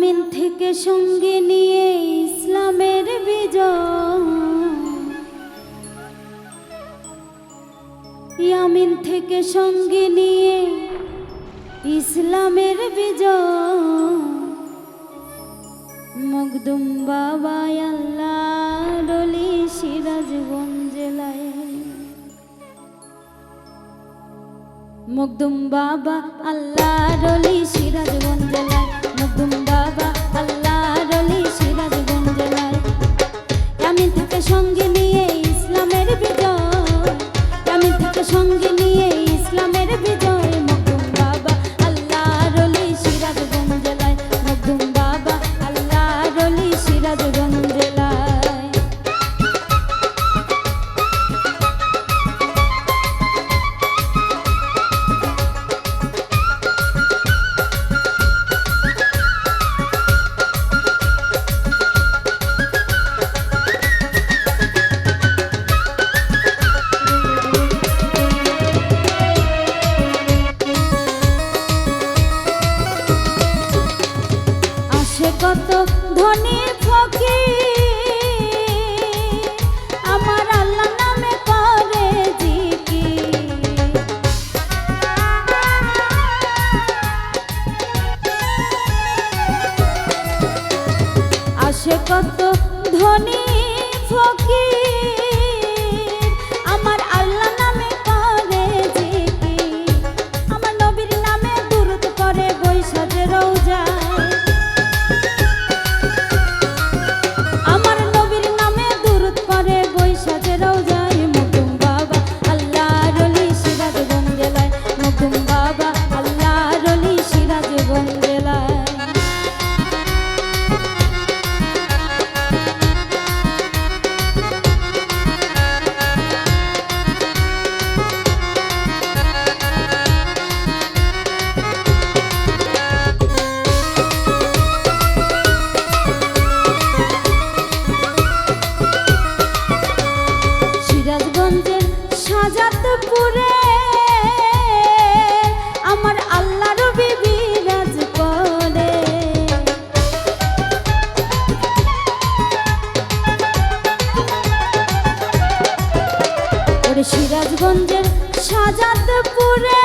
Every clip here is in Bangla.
ইয়ামিন থেকে সঙ্গে নিয়ে ইসলামের বিজয়। ইয়ামিন থেকে সঙ্গে নিয়ে ইসলামের বিজয়। মকদুম বাবা আল্লাহ রলি সিরাজগঞ্জ জেলায়। মকদুম বাবা আল্লাহ রলি সিরাজগঞ্জ সঙ্গে নিয়ে ইসলামের বিজয় ধনী ফকি আমার আল্লাহ নামে করে জিকি আসে কত ধনী সাজাতপুরে আমার আল্লাহ রবি বিরাজ করে ওরে সিরাজগঞ্জের সাজাতপুরে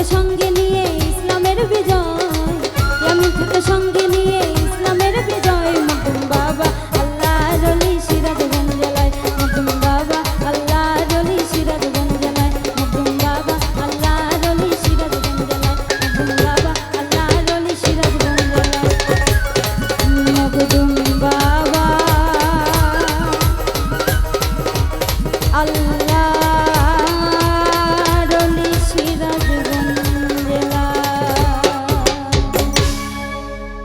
থেকে সঙ্গে নিয়ে ইসলামের বিজয়। ইয়ামিন থেকে সঙ্গে নিয়ে ইসলামের বিজয়। মতুম বাবা আল্লাহ রলি সিরাজগঞ্জ জেলায় মতুম বাবা আল্লাহ রলি সিরাজগঞ্জ জেলায় মতুম বাবা আল্লাহ রলি সিরাজগঞ্জ জেলায় মতুম বাবা আল্লাহ রলি সিরাজগঞ্জ জেলায় মতুম বাবা, আল্লাহ